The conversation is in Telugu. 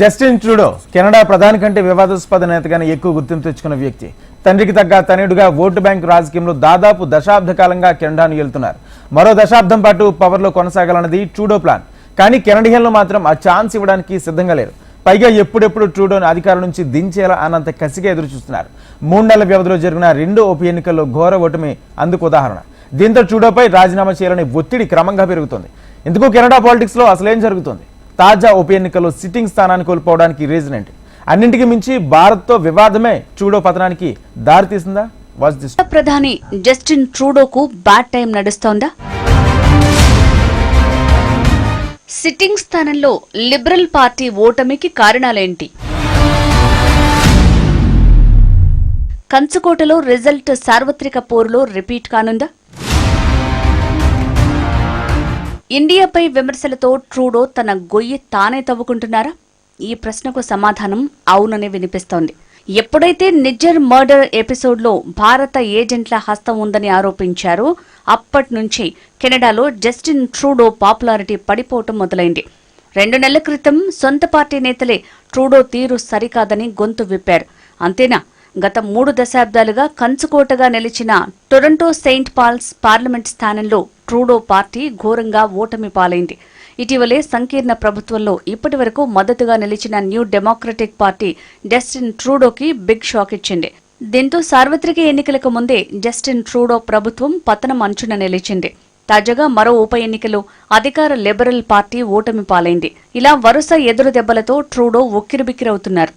జస్టిన్ ట్రూడో కెనడా ప్రధాని కంటే వివాదాస్పద నేతగానే ఎక్కువ గుర్తింపు తెచ్చుకున్న వ్యక్తి. తండ్రికి తగ్గ తనయుడుగా ఓటు బ్యాంక్ రాజకీయంలో దాదాపు దశాబ్ద కాలంగా కెనడాను వెళ్తున్నారు మరో దశాబ్దం పాటు పవర్లో కొనసాగాలన్నది ట్రూడో ప్లాన్. కానీ కెనడియన్లు మాత్రం ఆ ఛాన్స్ ఇవ్వడానికి సిద్ధంగా లేరు. పైగా ఎప్పుడెప్పుడు ట్రూడోని అధికారం నుంచి దించేలా అన్నంత కసిగా ఎదురుచూస్తున్నారు మూడు నెలల వ్యవధిలో జరిగిన రెండో ఉప ఎన్నికల్లో ఘోర ఓటమి అందుకు ఉదాహరణ. దీంతో ట్రూడోపై రాజీనామా చేయాలని ఒత్తిడి క్రమంగా పెరుగుతుంది. ఇందుకు కెనడా పాలిటిక్స్లో అసలేం జరుగుతుంది? తాజా ఉప ఎన్నికల్లో సిట్టింగ్ స్థానాన్ని కోల్పోవడానికి రీజన్ ఏంటి? అన్నింటికి మించి భారత్తో వివాదమే చూడో పతనానికి దారితీసిందా ప్రధాని జస్టిన్ ట్రూడోకు బ్యాడ్ టైం నడుస్తోందా? సిట్టింగ్ స్థానంలో లిబరల్ పార్టీ ఓటమికి కారణాలేంటి? కంచుకోటలో రిజల్ట్ సార్వత్రిక పోరులో రిపీట్ కానుందా? ఇండియాపై విమర్శలతో ట్రూడో తన గొయ్యి తానే తవ్వుకుంటున్నారా? ఈ ప్రశ్నకు సమాధానం అవుననే వినిపిస్తోంది. ఎప్పుడైతే నిజ్జర్ మర్డర్ ఎపిసోడ్లో భారత ఏజెంట్ల హస్తం ఉందని ఆరోపించారో అప్పటి నుంచి కెనడాలో జస్టిన్ ట్రూడో పాపులారిటీ పడిపోవటం మొదలైంది. రెండు నెలల క్రితం సొంత పార్టీ నేతలే ట్రూడో తీరు సరికాదని గొంతు విప్పారు. అంతేనా? గత మూడు దశాబ్దాలుగా కంచుకోటగా నిలిచిన టొరంటో సెయింట్ పాల్స్ పార్లమెంట్ స్థానంలో ట్రూడో పార్టీ ఘోరంగా ఓటమి పాలైంది. ఇటీవలే సంకీర్ణ ప్రభుత్వంలో ఇప్పటి వరకు మద్దతుగా నిలిచిన న్యూ డెమోక్రటిక్ పార్టీ జస్టిన్ ట్రూడోకి బిగ్ షాక్ ఇచ్చింది. దీంతో సార్వత్రిక ఎన్నికలకు ముందే జస్టిన్ ట్రూడో ప్రభుత్వం పతనం అంచున నిలిచింది. తాజాగా మరో ఉప ఎన్నికలో అధికార లిబరల్ పార్టీ ఓటమి పాలైంది. ఇలా వరుస ఎదురు దెబ్బలతో ట్రూడో ఉక్కిరిబిక్కిరవుతున్నారు.